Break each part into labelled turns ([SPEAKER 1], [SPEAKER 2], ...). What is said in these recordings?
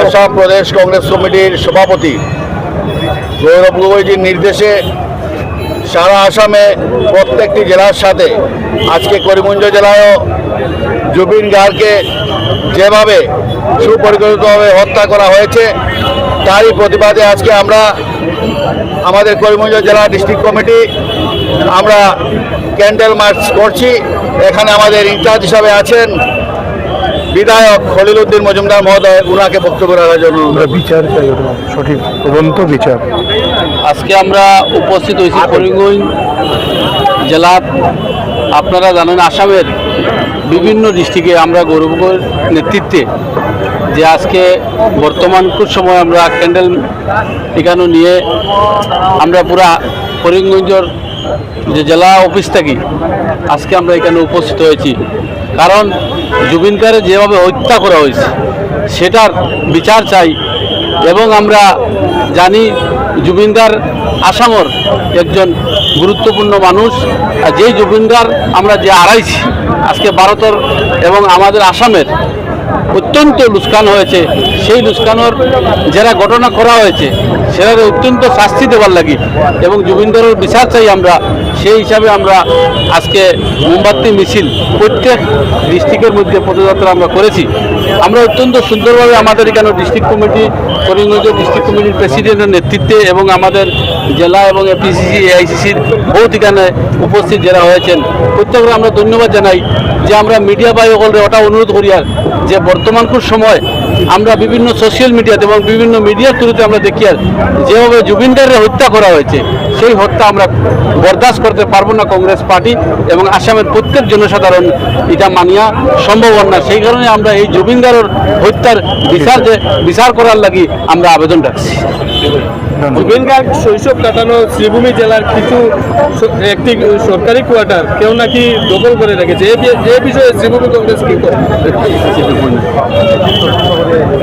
[SPEAKER 1] আসাম প্রদেশ কংগ্রেস কমিটির সভাপতি গৌরব গগৈজির নির্দেশে সারা আসামে প্রত্যেকটি জেলার সাথে, আজকে করিমগঞ্জ জেলায়ও জুবিন গার্গকে যেভাবে সুপরিকল্পিতভাবে হত্যা করা হয়েছে, তারই প্রতিবাদে আজকে আমরা আমাদের করিমগঞ্জ জেলা ডিস্ট্রিক্ট কমিটি, আমরা ক্যান্ডেল মার্চ করছি। এখানে আমাদের ইনচার্জ হিসাবে আছেন বিধায়ক খলিল উদ্দিন মজুমদার মহোদয় উনাকে বক্তব্য রাখার জন্য
[SPEAKER 2] আমরা বিচার চাই সঠিক তদন্ত বিচার।
[SPEAKER 3] আজকে আমরা উপস্থিত হয়েছি করিমগঞ্জ জেলা আপনারা জানেন আসামের বিভিন্ন ডিস্ট্রিক্টে আমরা গৌরবগর নেতৃত্বে যে আজকে বর্তমান খুব সময় আমরা ক্যান্ডেল এখানে নিয়ে আমরা পুরা করিমগঞ্জের যে জেলা অফিস থাকি আজকে আমরা এখানে উপস্থিত হয়েছি। কারণ জুবিন যেভাবে হত্যা করা হয়েছে, সেটার বিচার চাই এবং আমরা জানি জুবিনদার আসামর একজন গুরুত্বপূর্ণ মানুষ। আর যেই জুবিনদার আমরা যে আড়াইছি আজকে ভারতের এবং আমাদের আসামের অত্যন্ত লুস্কান হয়েছে। সেই লুস্কানোর যারা ঘটনা করা হয়েছে সেটার অত্যন্ত শাস্তি দেওয়ার লাগি এবং জুবিনদারের বিচার চাই আমরা, সেই হিসাবে আমরা আজকে মোমবাতি, মিছিল প্রত্যেক ডিস্ট্রিক্টের মধ্যে পদযাত্রা আমরা করেছি। আমরা অত্যন্ত সুন্দরভাবে আমাদের এখানে ডিস্ট্রিক্ট কমিটি করিমগঞ্জ ডিস্ট্রিক্ট কমিটির প্রেসিডেন্টের নেতৃত্বে এবং আমাদের জেলা এবং এপিসিসি এআইসিসির বহুত এখানে উপস্থিত যারা হয়েছেন। প্রত্যেককে আমরা ধন্যবাদ জানাই যে আমরা মিডিয়া সকলরে ওটা অনুরোধ করি আর যে বর্তমান সময় আমরা বিভিন্ন সোশ্যাল মিডিয়াতে এবং বিভিন্ন মিডিয়ার থ্রুতে আমরা দেখি আর যেভাবে জুবিনদারের হত্যা করা হয়েছে, সেই হত্যা আমরা বরদাস্ত করতে পারব না কংগ্রেস পার্টি এবং আসামের প্রত্যেক জনসাধারণ এটা মানিয়া সম্ভব না। সেই কারণে আমরা এই জুবিনদারের হত্যার বিচার বিচার করার লাগি আমরা আবেদন রাখছি।
[SPEAKER 4] গার্গ শৈশব কাটানো শ্রীভূমি জেলার কিছু একটি সরকারি কোয়ার্টার কেউ নাকি দখল করে রেখেছে। এ বিষয়ে শ্রীভূমি কংগ্রেস কি করে?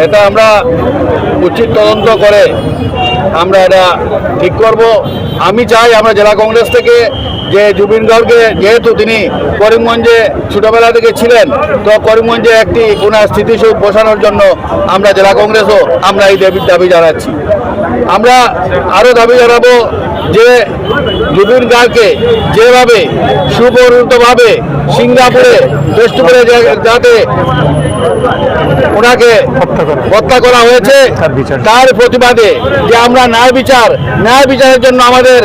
[SPEAKER 1] এটা আমরা উচিত তদন্ত করে আমরা এটা ঠিক করব। আমি চাই আমরা জেলা কংগ্রেস থেকে যে জুবিন গর্গে যেহেতু তিনি করিমগঞ্জে ছোটবেলা থেকে ছিলেন, তো করিমগঞ্জে একটি ওনার স্থিতিশীল বসানোর জন্য আমরা জেলা কংগ্রেসও আমরা এই দাবি দাবি জানাচ্ছি। আমরা আরও দাবি জানাব যে জুবিন গার্গকে যেভাবে সুপরিণতভাবে সিঙ্গাপুরে ফেস্টিভ্যালে যাতে ওনাকে
[SPEAKER 2] হত্যা করা
[SPEAKER 1] হয়েছে
[SPEAKER 2] তার
[SPEAKER 1] প্রতিবাদে যে আমরা ন্যায় বিচার ন্যায় বিচারের জন্য আমাদের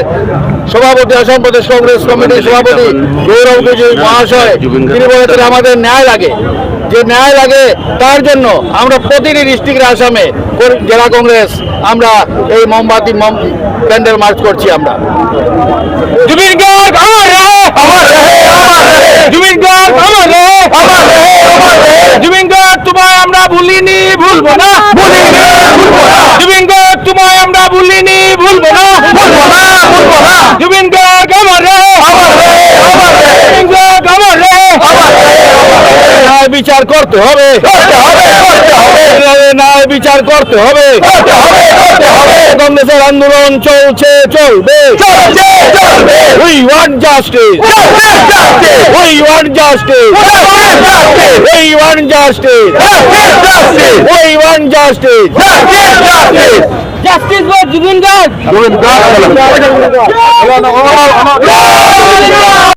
[SPEAKER 1] সভাপতি আসাম প্রদেশ কংগ্রেস কমিটির সভাপতি গৌরব বিজয় মহাশয় তিনি বলেছেন আমাদের ন্যায় লাগে। যে ন্যায় লাগে তার জন্য আমরা প্রতিটি ডিস্ট্রিক্টের আসামে জেলা কংগ্রেস, আমরা এই মোমবাতি, মম প্যান্ডেল মার্চ করছি আমার
[SPEAKER 4] রে জুবিন গার্গ আমার রে আমার রে আমার রে জুবিন গার্গ তোমায় আমরা ভুলিনি ভুলবো না ভুলিনি ভুলবো না জুবিন গার্গ তোমায় আমরা ভুলিনি ভুলবো না ভুলবো না ভুলবো না জুবিন গার্গ আমার রে আমার রে আমার রে জুবিন গার্গ আমার রে আমার রে
[SPEAKER 1] ন্যায় বিচার করতে হবে
[SPEAKER 4] করতে হবে করতে হবে
[SPEAKER 1] ন্যায় বিচার করতে হবে
[SPEAKER 4] করতে হবে করতে হবে
[SPEAKER 1] কংগ্রেসের আন্দোলন চলছে চলবে want justice.
[SPEAKER 4] justice
[SPEAKER 1] We want justice.
[SPEAKER 4] justice
[SPEAKER 1] We want justice.
[SPEAKER 4] justice
[SPEAKER 3] justice for Zubeen